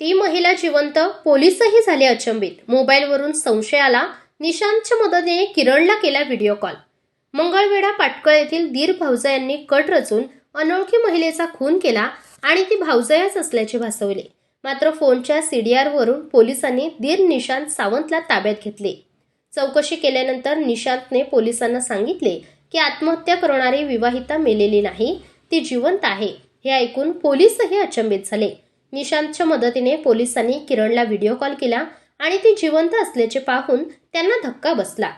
ती महिला जिवंत पोलीसही झाले अचंबित. मोबाईलवरून संशय आला निशांतच्या मदतीने किरणला केला व्हिडिओ कॉल. मंगळवेढा पाटकळ येथील दीर भाऊजा यांनी कट रचून अनोळखी महिलेचा खून केला आणि ती भाऊजयाच असल्याचे भासवले. मात्र फोनच्या सीडीआरवरून पोलिसांनी दीर निशांत सावंतला ताब्यात घेतले. चौकशी केल्यानंतर निशांतने पोलिसांना सांगितले की आत्महत्या करणारी विवाहिता मेलेली नाही ती जिवंत आहे. हे ऐकून पोलीसही अचंबित झाले. निशांतच्या मदतीने पोलिसांनी किरणला व्हिडिओ कॉल केला आणि ती जिवंत असल्याचे पाहून त्यांना धक्का बसला.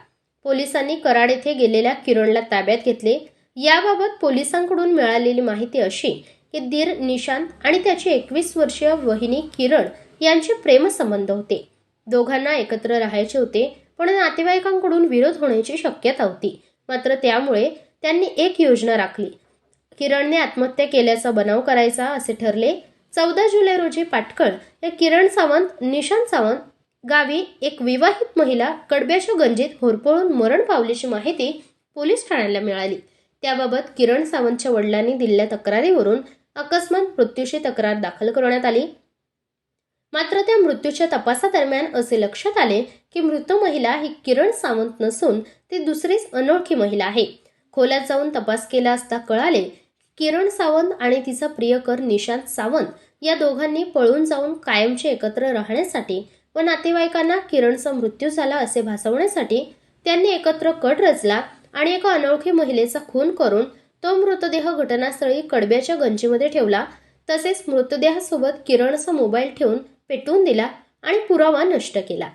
पोलिसांनी कराड येथे गेलेल्या किरणला ताब्यात घेतले. याबाबत पोलिसांकडून मिळालेली माहिती अशी की दीर निशांत आणि त्याची एकवीस वर्षीय वहिनी किरण यांचे प्रेमसंबंध होते. दोघांना एकत्र राहायचे होते पण नातेवाईकांकडून विरोध होण्याची शक्यता होती. मात्र त्यामुळे त्यांनी एक योजना राखली. किरणने आत्महत्या केल्याचा बनाव करायचा असे ठरले. चौदा जुलै रोजी पाटकळ या किरण सावंत निशांत सावंत गावी एक विवाहित महिला कडब्याच्या गंजीत होरपळून मरण पावल्याची माहिती पोलीस ठाण्याला मिळाली. त्याबाबत किरण सावंतच्या वडिलांनी दिलेल्या तक्रारीवरून अकस्मात मृत्यूची तक्रार दाखल करण्यात आली. मात्र त्या मृत्यूच्या तपासादरम्यान असे लक्षात आले की मृत महिला ही किरण सावंत नसून ती दुसरीच अनोळखी महिला आहे. खोल्यात जाऊन तपास केला असता कळाले किरण सावंत आणि तिचा प्रियकर निशांत सावंत या दोघांनी पळून जाऊन कायमचे एकत्र राहण्यासाठी व नातेवाईकांना किरणचा मृत्यू झाला असे भासवण्यासाठी त्यांनी एकत्र कट रचला आणि एका अनोळखी महिलेचा खून करून तो मृतदेह घटनास्थळी कडब्याच्या गंजीमध्ये ठेवला. तसेच मृतदेहासोबत किरणचा मोबाईल ठेवून पेटवून दिला आणि पुरावा नष्ट केला.